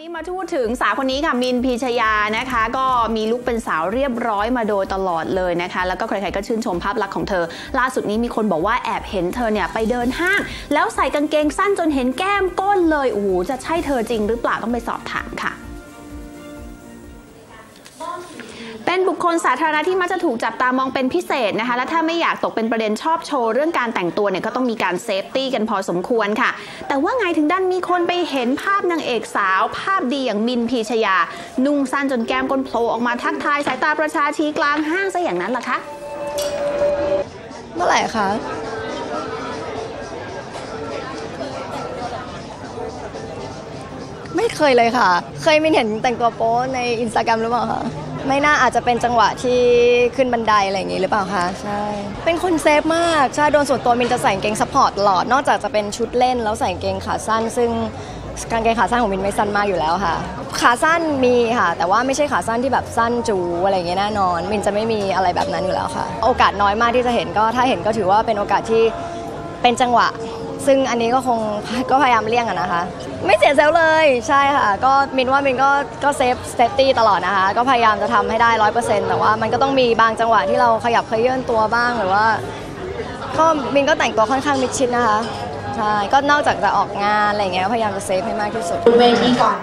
นี้มาพูดถึงสาวคนนี้ค่ะมินพีชยานะคะ ก็มีลุคเป็นสาวเรียบร้อยมาโดยตลอดเลยนะคะ แล้วก็ใครๆก็ชื่นชมภาพลักษณ์ของเธอ ล่าสุดนี้มีคนบอกว่าแอบเห็นเธอเนี่ยไปเดินห้าง แล้วใส่กางเกงสั้นจนเห็นแก้มก้นเลยโอ้โหจะใช่เธอจริงหรือเปล่าต้องไปสอบถามค่ะ เป็นบุคคลสาธารณะที่มักจะถูกจับตามองเป็นพิเศษนะคะ และถ้าไม่อยากตกเป็นประเด็นชอบโชว์เรื่องการแต่งตัวเนี่ยก็ต้องมีการเซฟตี้กันพอสมควรค่ะ แต่ว่าไงถึงดันมีคนไปเห็นภาพนางเอกสาว ภาพดีอย่างมินพีชยา นุ่งสั้นจนแก้มก้นโผล่ออกมาทักทายสายตาประชาชีกลางห้างซะอย่างนั้นล่ะคะ เมื่อไหร่คะไม่เคยเลยค่ะ เคยมินเห็นแต่งตัวโป๊ในอินสตาแกรมหรือเปล่าคะ ไม่น่าอาจจะเป็นจังหวะที่ขึ้นบันไดอะไรอย่างงี้หรือเปล่าคะใช่เป็นคนเซฟมากใช่โดนส่วนตัวมินจะใส่กางเกงซัพพอร์ตตลอดนอกจากจะเป็นชุดเล่นแล้วใส่กางเกงขาสั้น ซึ่งกางเกงขาสั้นของมินไม่สั้นมากอยู่แล้วค่ะ ขาสั้นมีค่ะ แต่ว่าไม่ใช่ขาสั้นที่แบบสั้นจูอะไรอย่างเงี้ยแน่นอน มินจะไม่มีอะไรแบบนั้นอยู่แล้วค่ะ โอกาสน้อยมากที่จะเห็นก็ถ้าเห็นก็ถือว่าเป็นโอกาสที่เป็นจังหวะ ซึ่งอันนี้ก็คงก็พยายามเลี่ยงอะนะคะ ไม่เสียเซลเลยใช่ค่ะ ก็มินว่ามินก็ก็เซฟเซฟตี้ตลอดนะคะ ก็พยายามจะทำให้ได้ร้อยเปอร์เซ็นต์แต่ว่ามันก็ต้องมีบางจังหวะที่เราขยับเขยื่นตัวบ้างหรือว่า ก็มินก็แต่งตัวค่อนข้างมิดชิดนะคะ ใช่ ก็นอกจากจะออกงานอะไรเงี้ยพยายามจะเซฟให้มากที่สุดเวทีก่อน